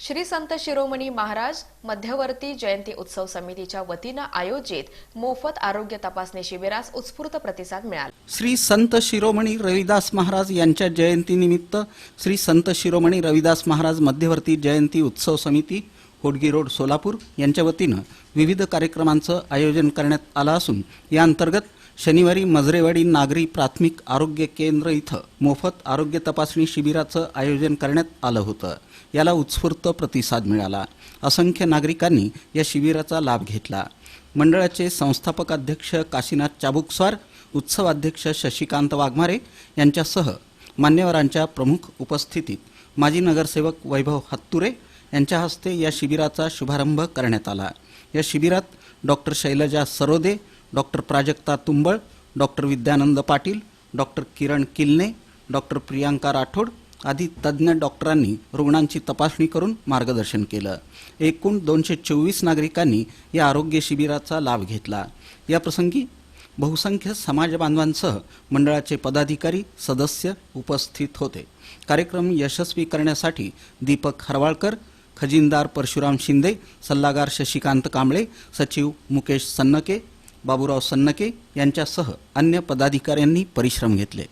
श्री संत शिरोमणी महाराज मध्यवर्ती जयंती उत्सव समितीच्या वतीनं आयोजित मोफत आरोग्य तपासणी शिबिरास उत्स्फूर्त प्रतिसाद मिळाला. श्री संत शिरोमणी रविदास महाराज यांच्या जयंतीनिमित्त श्री संत शिरोमणी रविदास महाराज मध्यवर्ती जयंती उत्सव समिती होडगी रोड सोलापूर यांच्या वतीनं विविध कार्यक्रमांचं आयोजन करण्यात आलं असून या अंतर्गत शनिवारी मजरेवाडी नागरी प्राथमिक आरोग्य केंद्र इथं मोफत आरोग्य तपासणी शिबिराचं आयोजन करण्यात आलं होतं. याला उत्स्फूर्त प्रतिसाद मिळाला. असंख्य नागरिकांनी या शिबिराचा लाभ घेतला. मंडळाचे संस्थापक अध्यक्ष काशीनाथ चाबुकस्वार उत्सवाध्यक्ष शशिकांत वाघमारे यांच्यासह मान्यवरांच्या प्रमुख उपस्थितीत माजी नगरसेवक वैभव हत्तुरे यांच्या हस्ते या शिबिराचा शुभारंभ करण्यात आला. या शिबिरात doctor Shailaja Sarode doctor Prajakta Tumbal doctor Vidyanand Patil doctor Kiran Kilne doctor Priyanka Rathod आदी तज्ज्ञ डॉक्टरांनी रुग्णांची तपासणी करून मार्गदर्शन केलं. एकूण दोनशे चोवीस नागरिकांनी या आरोग्य शिबिराचा लाभ घेतला. याप्रसंगी बहुसंख्य समाज बांधवांसह मंडळाचे पदाधिकारी सदस्य उपस्थित होते. कार्यक्रम यशस्वी करण्यासाठी दीपक हरवाळकर खजिनदार परशुराम शिंदे सल्लागार शशिकांत कांबळे सचिव मुकेश सन्नके बाबूराव सन्नके यांच्यासह अन्य पदाधिकाऱ्यांनी परिश्रम घेतले.